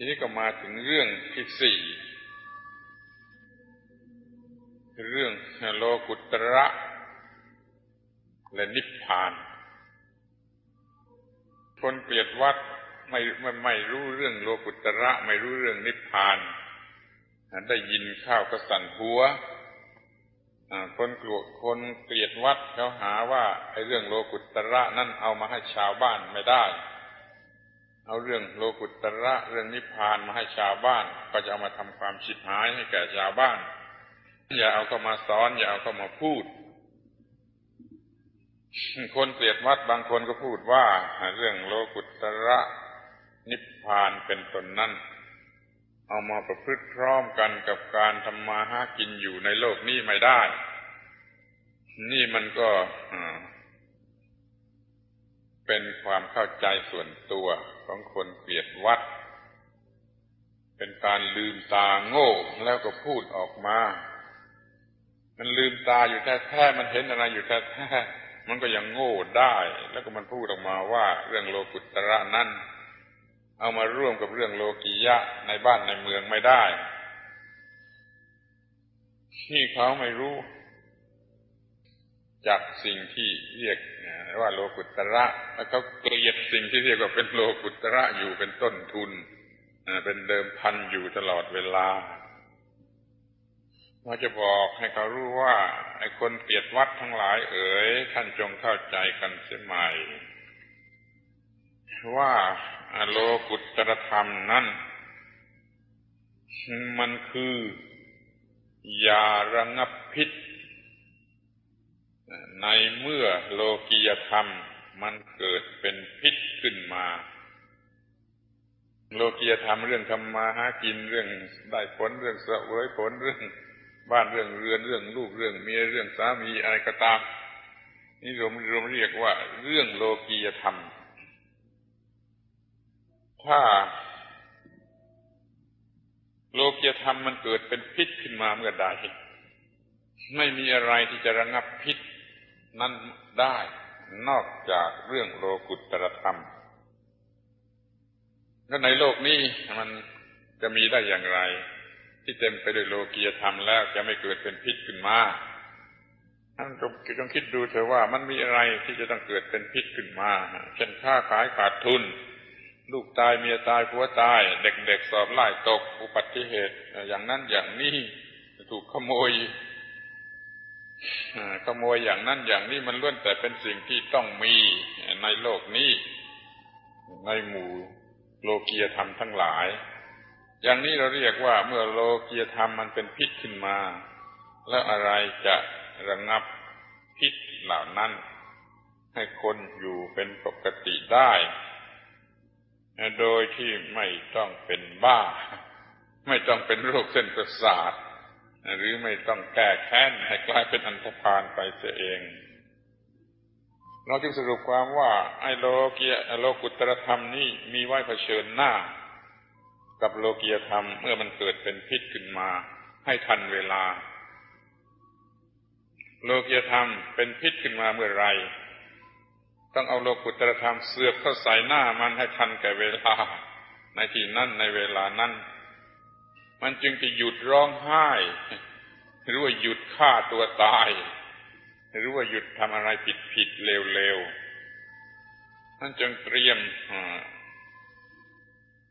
ทีนี้ก็มาถึงเรื่องที่สี่เรื่องโลกุตระและนิพพาน คนเกลียดวัดไม่ไม่ไม่รู้เรื่องโลกุตระไม่รู้เรื่องนิพพานได้ยินข้าวก็สั่นหัวคนกลัวคนเกลียดวัดเขาหาว่าไอ้เรื่องโลกุตระนั่นเอามาให้ชาวบ้านไม่ได้ เอาเรื่องโลกุตระเรื่องนิพพานมาให้ชาวบ้าน ก็จะเอามาทำความชิบหายให้แก่ชาวบ้าน อย่าเอาเข้ามาสอน อย่าเอาเข้ามาพูด คนเกลียดวัดบางคนก็พูดว่า เรื่องโลกุตระนิพพานเป็นตนนั้นเอามาประพฤติพร้อมกันกับการทำมาหากินอยู่ในโลกนี้ไม่ได้ นี่มันก็ เป็นความเข้าใจส่วนตัวของคนเกลียดวัด เป็นการลืมตาโง่แล้วก็พูดออกมา มันลืมตาอยู่แท้ๆมันเห็นอะไรอยู่แท้ๆมันก็ยังโง่ได้ แล้วก็มันพูดออกมาว่าเรื่องโลกุตระนั้นเอามาร่วมกับเรื่องโลกียะในบ้านในเมืองไม่ได้ ที่เขาไม่รู้ จากสิ่งที่เรียก ว่าโลกุตระแล้วเขาเกลียดสิ่งที่เรียกว่าเป็นโลกุตระอยู่เป็นต้นทุนเป็นเดิมพันอยู่ตลอดเวลาเราจะบอกให้เขารู้ว่าไอ้คนเกลียดวัดทั้งหลายเอ๋ยท่านจงเข้าใจกันเสียใหม่ว่าโลกุตรธรรมนั้น มันคือยาระงับพิษ ในเมื่อโลกียธรรมมันเกิดเป็นพิษขึ้นมา โลกียธรรมเรื่องทำมาหากินเรื่องได้ผลเรื่องเสวยผลเรื่องบ้านเรื่องเรือนเรื่องลูกเรื่องเมียเรื่องสามีอะไรก็ตาม นี่รวมรวมเรียกว่า เรื่องโลกียธรรม ถ้า โลกียธรรมมันเกิดเป็นพิษขึ้นมาเมื่อใดไม่มีอะไรที่จะระงับพิษ นั้นได้นอกจากเรื่องโลกุตตรธรรมแล้วในโลกนี้มันจะมีได้อย่างไร ที่เต็มไปด้วยโลกียธรรมแล้วจะไม่เกิดเป็นพิษขึ้นมาท่านจงคิดดูเถอะว่ามันมีอะไรที่จะต้องเกิดเป็นพิษขึ้นมา เช่นค้าขายขาดทุน ลูกตายเมียตายผัวตาย เด็กๆสอบไล่ตก อุบัติเหตุ อย่างนั้นอย่างนี้ถูกขโมย ขโมยอย่างนั้นอย่างนี้มันล้วนแต่เป็นสิ่งที่ต้องมีในโลกนี้ ในหมู่โลกียธรรมทั้งหลาย อย่างนี้เราเรียกว่าเมื่อโลกียธรรมมันเป็นพิษขึ้นมา แล้วอะไรจะระงับพิษเหล่านั้น ให้คนอยู่เป็นปกติได้ โดยที่ไม่ต้องเป็นบ้า ไม่ต้องเป็นโรคเส้นประสาท หรือไม่ต้องแก้แค้นให้กลายเป็นอันธพาลไปเสียเอง เราจึงสรุปความว่า ไอโลเกียโลกุตรธรรมนี้มีไว้เผชิญหน้า กับโลกียธรรมเมื่อมันเกิดเป็นพิษขึ้นมา ให้ทันเวลา โลกียธรรมเป็นพิษขึ้นมาเมื่อไร ต้องเอาโลกุตรธรรมเสือกเข้าใส่หน้ามันให้ทันแก่เวลา ในที่นั้นในเวลานั้น มันจึงจะหยุดร้องไห้ หรือว่าหยุดฆ่าตัวตาย หรือว่าหยุดทำอะไรผิดผิดเลวเลวนั่นจึงเตรียม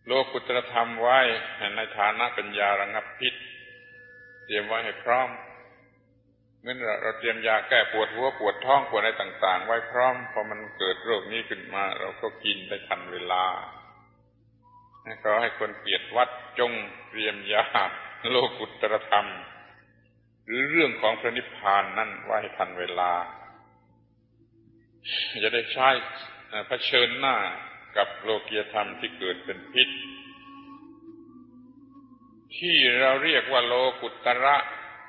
โลกุตรธรรมไว้ในฐานะป็นยาระงับพิษ เตรียมไว้ให้พร้อมงั้นเราเตรียมยาแก้ปวดหัวปวดท้องปวดอะไรต่าง ๆ ไว้พร้อมพอมันเกิดโรคนี้ขึ้นมา เราก็กินได้ทันเวลา ขอให้คนเปียดวัดจงเตรียมยาโลกุตรธรรม หรือเรื่องของพระนิพพานนั่นไว้ทันเวลา จะได้ใช้เผชิญหน้ากับโลกียธรรมที่เกิดเป็นพิษ ที่เราเรียกว่าโลกุตระ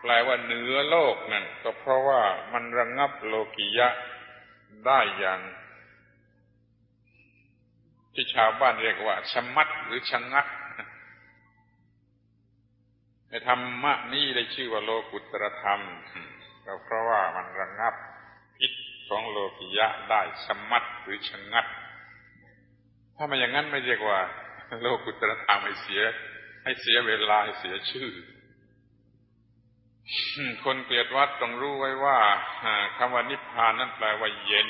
แปลว่าเหนือโลกนั่นก็เพราะว่ามันระงงับโลกิยะได้อย่าง ที่ชาวบ้านเรียกว่าชมัดหรือชะงักในธรรมะนี้ได้ชื่อว่าโลกุตรธรรมก็เพราะว่ามันระงงับพิษของโลกิยะได้ชมัดหรือชะงัด ถ้ามันอย่างนั้นไม่เรียกว่า โลกุตรธรรมให้เสีย ให้เสียเวลาให้เสียชื่อคนเกลียดวัดต้องรู้ไว้ว่าคำว่านิพพานนั้นแปลว่าเย็น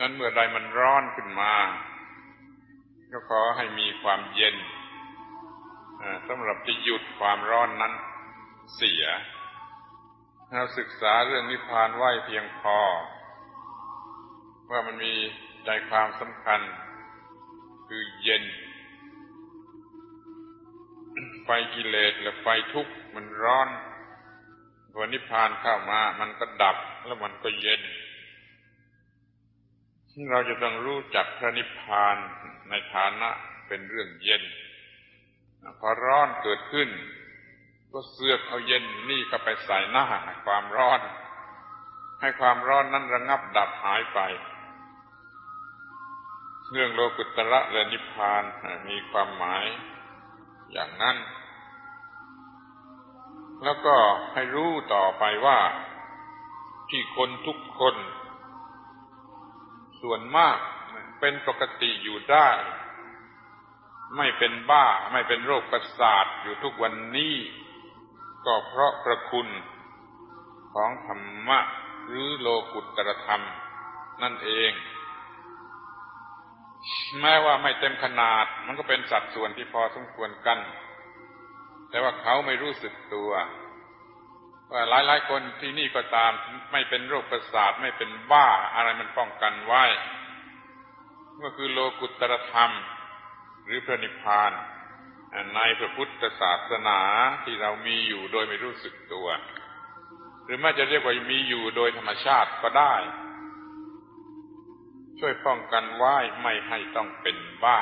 นั้นเมื่อใดมันร้อนขึ้นมา ก็ขอให้มีความเย็นสำหรับจะหยุดความร้อนนั้นเสีย เราศึกษาเรื่องนิพพานไว้เพียงพอ ว่ามันมีใจความสำคัญ คือเย็น ไฟกิเลสและไฟทุกข์มันร้อนพอนิพพานเข้ามา มันก็ดับแล้วมันก็เย็น เราจะต้องรู้จักพระนิพพานในฐานะเป็นเรื่องเย็น พอร้อนเกิดขึ้น ก็เสือกเอาเย็นนี่ก็ไปใส่หน้าความร้อน ให้ความร้อนนั้นระงับดับหายไปเรื่องโลกุตระและนิพพานมีความหมายอย่างนั้น แล้วก็ให้รู้ต่อไปว่าที่คนทุกคน ส่วนมากเป็นปกติอยู่ได้ ไม่เป็นบ้าไม่เป็นโรคประสาทอยู่ทุกวันนี้ ก็เพราะประคุณของธรรมะหรือโลกุตรธรรม นั่นเอง แม้ว่าไม่เต็มขนาด มันก็เป็นสัดส่วนที่พอสมควรกัน แต่ว่าเขาไม่รู้สึกตัว ว่าหลายๆคนที่นี่ก็ตามไม่เป็นโรคประสาทไม่เป็นบ้าอะไรมันป้องกันไว้ ก็คือโลกุตรธรรม หรือพระนิพพานในพระพุทธศาสนาที่เรามีอยู่โดยไม่รู้สึกตัว หรือแม้จะเรียกว่ามีอยู่โดยธรรมชาติก็ได้ ช่วยป้องกันไว้ไม่ให้ต้องเป็นบ้า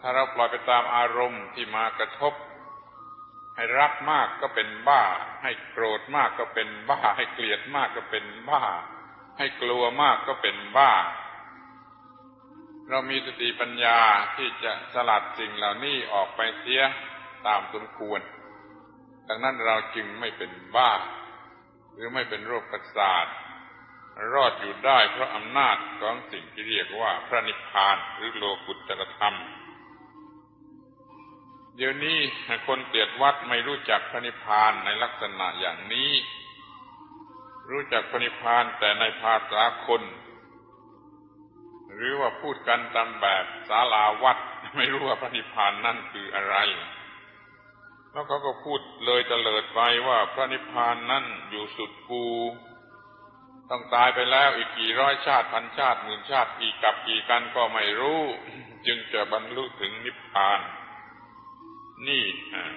ถ้าเราปล่อยไปตามอารมณ์ที่มากระทบ ให้รักมากก็เป็นบ้า ให้โกรธมากก็เป็นบ้า ให้เกลียดมากก็เป็นบ้า ให้กลัวมากก็เป็นบ้า เรามีสติปัญญาที่จะสลัดสิ่งเหล่านี้ออกไปเสียตามสมควร ดังนั้นเราจึงไม่เป็นบ้า หรือไม่เป็นโรคประสาทรอดอยู่ได้เพราะอำนาจของสิ่งที่เรียกว่าพระนิพพานหรือโลกุตตรธรรม เดี๋ยวนี้คนเกลียดวัดไม่รู้จักพระนิพพานในลักษณะอย่างนี้ รู้จักพระนิพพานแต่ในภาษาคน หรือว่าพูดกันตามแบบศาลาวัดไม่รู้ว่าพระนิพพานนั่นคืออะไร แล้วเขาก็พูดเลยเตลิดไปว่าพระนิพพานนั่นอยู่สุดกูต้องตายไปแล้วอีกกี่ร้อยชาติพันชาติหมื่นชาติกี่กับกี่กันก็ไม่รู้ จึงจะบรรลุถึงนิพพาน นี่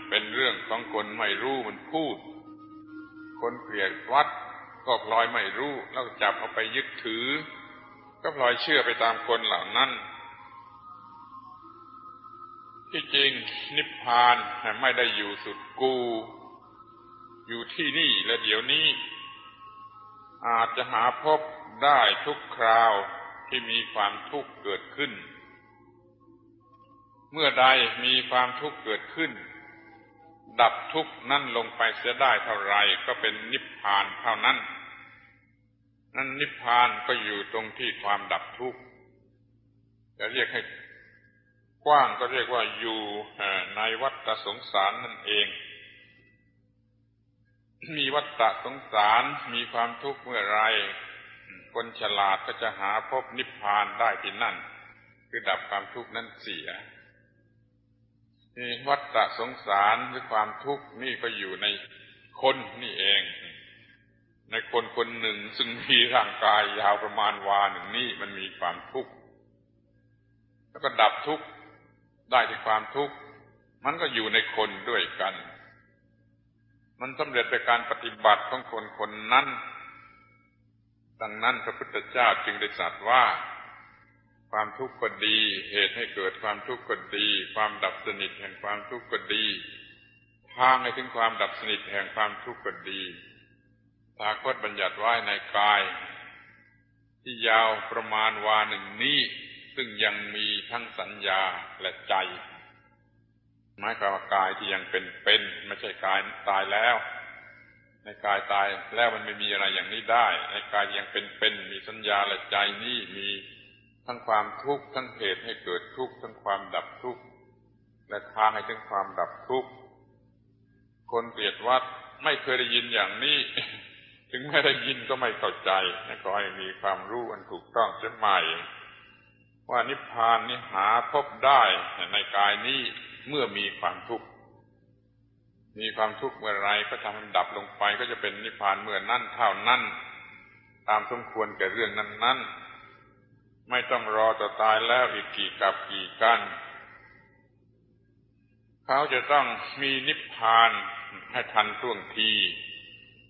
เป็นเรื่องของคนไม่รู้มันพูด คนเกลียดวัดก็พลอยไม่รู้แล้วจับเอาไปยึดถือ ก็พลอยเชื่อไปตามคนเหล่านั้น ที่จริงนิพพานไม่ได้อยู่สุดกู อยู่ที่นี่และเดี๋ยวนี้ อาจจะหาพบได้ทุกคราวที่มีความทุกข์เกิดขึ้น เมื่อใดมีความทุกข์เกิดขึ้น ดับทุกข์นั่นลงไปเสียได้เท่าไรก็เป็นนิพพานเท่านั้น นั่นนิพพานก็อยู่ตรงที่ความดับทุกข์จะเรียกให้กว้างก็เรียกว่าอยู่ในวัฏสงสารนั่นเอง มีวัฏสงสารมีความทุกข์เมื่อไรคนฉลาดก็จะหาพบนิพพานได้ที่นั่น คือดับความทุกข์นั้นเสีย วัฏฏะสงสารหรือความทุกข์นี่ก็อยู่ในคนนี่เอง ในคนคนหนึ่งซึ่งมีร่างกายยาวประมาณวาหนึ่งนี่มันมีความทุกข์แล้วก็ดับทุกข์ได้ที่ความทุกข์มันก็อยู่ในคนด้วยกัน มันสำเร็จไปการปฏิบัติของคนคนนั้น ดังนั้นพระพุทธเจ้าจึงได้ตรัสว่า ความทุกข์ก็ดี เหตุให้เกิดความทุกข์ก็ดี ความดับสนิทแห่งความทุกข์ก็ดี ทางให้ถึงความดับสนิทแห่งความทุกข์ก็ดีตาคตบัญญัติไว้ในกาย ที่ยาวประมาณวาหนึ่งนี้ ซึ่งยังมีทั้งสัญญาและใจหมายความว่ากายที่ยังเป็นเป็นไม่ใช่กายตายแล้ว ในกายตายแล้วมันไม่มีอะไรอย่างนี้ได้ ในกายยังเป็นเป็นมีสัญญาและใจนี้มี ทั้งความทุกข์ทั้งเหตุให้เกิดทุกข์ทั้งความดับทุกข์และทางให้ถึงความดับทุกข์คนเกลียดวัดไม่เคยได้ยินอย่างนี้ ถึงแม้ได้ยินก็ไม่เข้าใจนะขอให้มีความรู้อันถูกต้องเสียใหม่ ว่านิพพานนี้หาพบได้ในกายนี้เมื่อมีความทุกข์มีความทุกข์เมื่อไรก็ทำให้ดับลงไปก็จะเป็นนิพพานเมื่อนั่นเท่านั้น ตามสมควรแก่เรื่องนั้นๆ ไม่ต้องรอต่อตายแล้วอีกกี่กับกี่กันเขาจะต้องมีนิพพานให้ทันท่วงที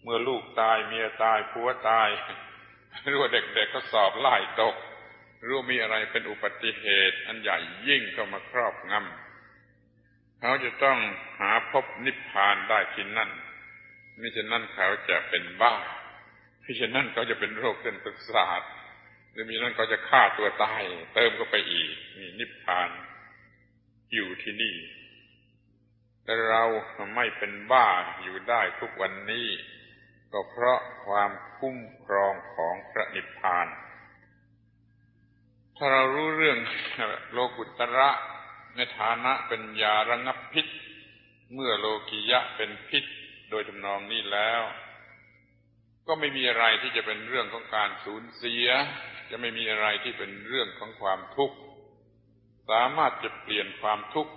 เมื่อลูกตายเมียตายผัวตายรู้ว่าเด็กๆก็สอบไล่ตกรู้มีอะไรเป็นอุบัติเหตุ อันใหญ่ยิ่งก็มาครอบงำเขาจะต้องหาพบนิพพานได้ที่นั่นมิฉะนั้นเขาจะเป็นบ้ามิฉะนั้นเขาจะเป็นโรคเส้นประสาท หรือมิฉะนั้นเขาจะฆ่าตัวตายเติมเข้าไปอีกนี่นิพพาน อยู่ที่นี่แต่เราไม่เป็นบ้าอยู่ได้ทุกวันนี้ ก็เพราะความคุ้มครองของพระนิพพาน ถ้าเรารู้เรื่องโลกุตระในฐานะเป็นยาระงับพิษ เมื่อโลกิยะเป็นพิษโดยทำนองนี้แล้ว ก็ไม่มีอะไรที่จะเป็นเรื่องของการสูญเสีย จะไม่มีอะไรที่เป็นเรื่องของความทุกข์สามารถจะเปลี่ยนความทุกข์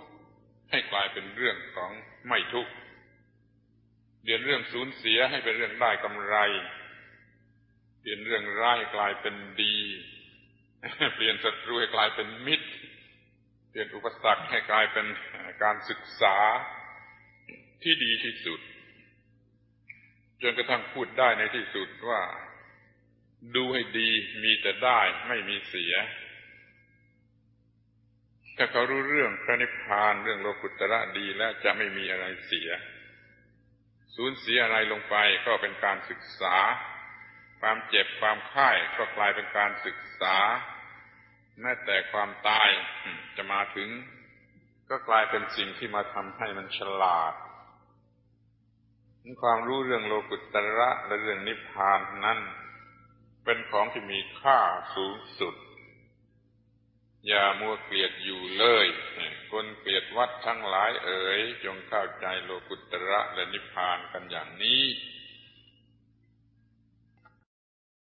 ให้กลายเป็นเรื่องของไม่ทุกข์เปลี่ยนเรื่องสูญเสียให้เป็นเรื่องได้กำไร เปลี่ยนเรื่องร้ายกลายเป็นดี เปลี่ยนศัตรูให้กลายเป็นมิตร เปลี่ยนอุปสรรคให้กลายเป็นการศึกษาที่ดีที่สุดจนกระทั่งพูดได้ในที่สุดว่า ดูให้ดีมีแต่ได้ไม่มีเสีย ถ้าเขารู้เรื่องพระนิพพานเรื่องโลกุตระดีแล้วจะไม่มีอะไรเสีย สูญเสียอะไรลงไปก็เป็นการศึกษา ความเจ็บความไข้ก็กลายเป็นการศึกษา แม้แต่ความตายจะมาถึง ก็กลายเป็นสิ่งที่มาทำให้มันฉลาดความรู้เรื่องโลกุตระและเรื่องนิพพานนั้น เป็นของที่มีค่าสูงสุด อย่ามัวเกลียดอยู่เลย คนเกลียดวัดทั้งหลายเอ๋ย จงเข้าใจโลกุตระและนิพพานกันอย่างนี้